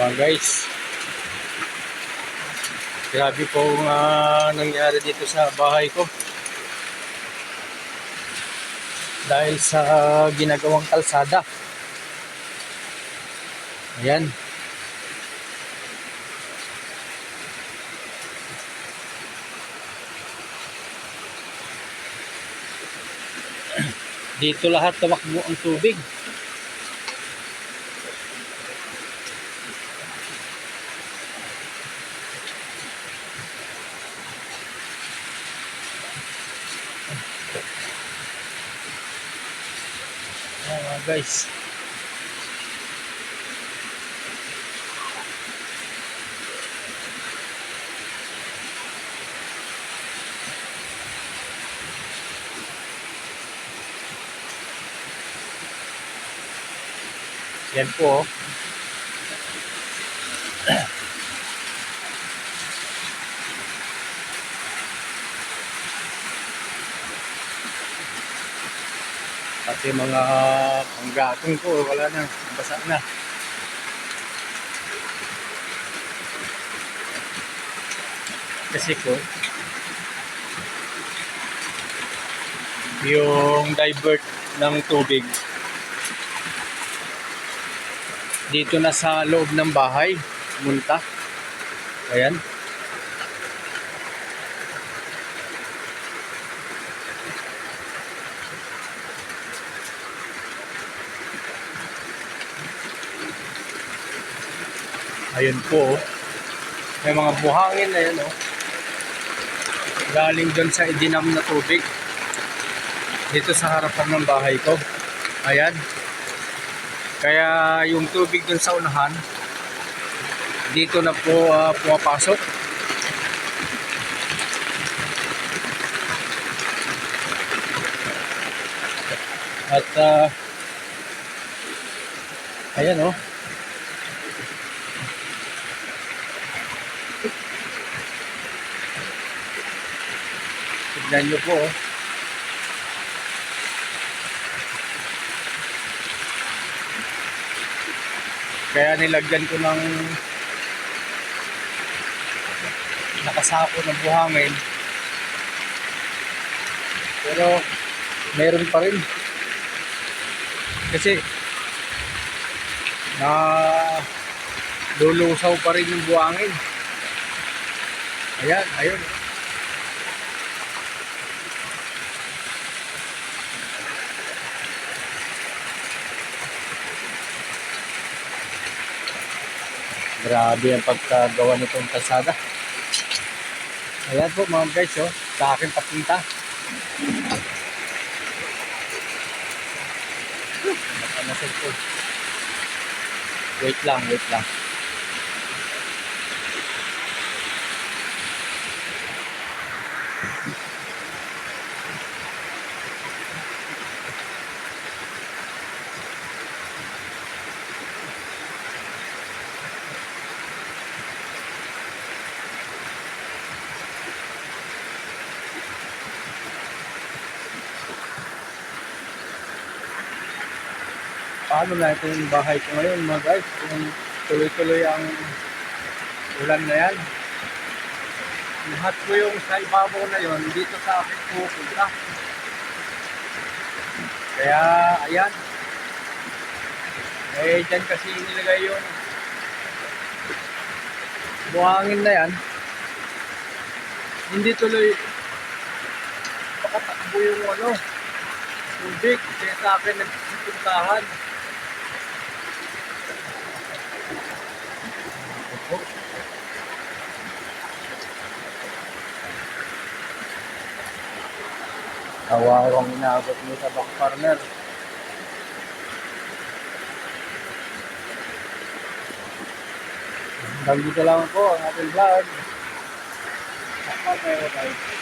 Mga guys, grabe po nga nangyari dito sa bahay ko. Dahil sa ginagawang kalsada. Ayan. Dito lahat tamakbo ang tubig. Guys. Yan po. Pati mga panggatong ko, wala na. Basa na. Kasi ko, yung divert ng tubig dito na sa loob ng bahay munta ayan ayun po oh. may mga buhangin na yan oh galing doon sa idinam na tubig dito sa harapan ng bahay ko ayan kaya yung tubig dun sa unahan, dito na po ah, pumapasok. At ah, ayan oh. Tignan nyo po oh. Kaya nilagyan ko ng nakasako ng buhangin. Pero meron pa rin. Kasi na lulusaw pa rin yung buhangin. Ayan, ayun. Grabe ang pagkagawa nitong kalsada. Ayan po mga guys, oh, sa akin papunta. Wait lang, wait lang. Paano na ito yung bahay ko ngayon mga guys? Kung tuloy-tuloy ang ulan na yan. Lahat ko yung sa ibabaw na yon dito sa akin pupunta kaya ayan. Eh dyan kasi nilagay yung buhangin na yan. Hindi tuloy. Pakatakbo yung ano tubig kaya sa akin nagsipuntahan Kawawang inaabot mo sa back partner. Hanggang dito lang po ang ating vlog. Bye bye.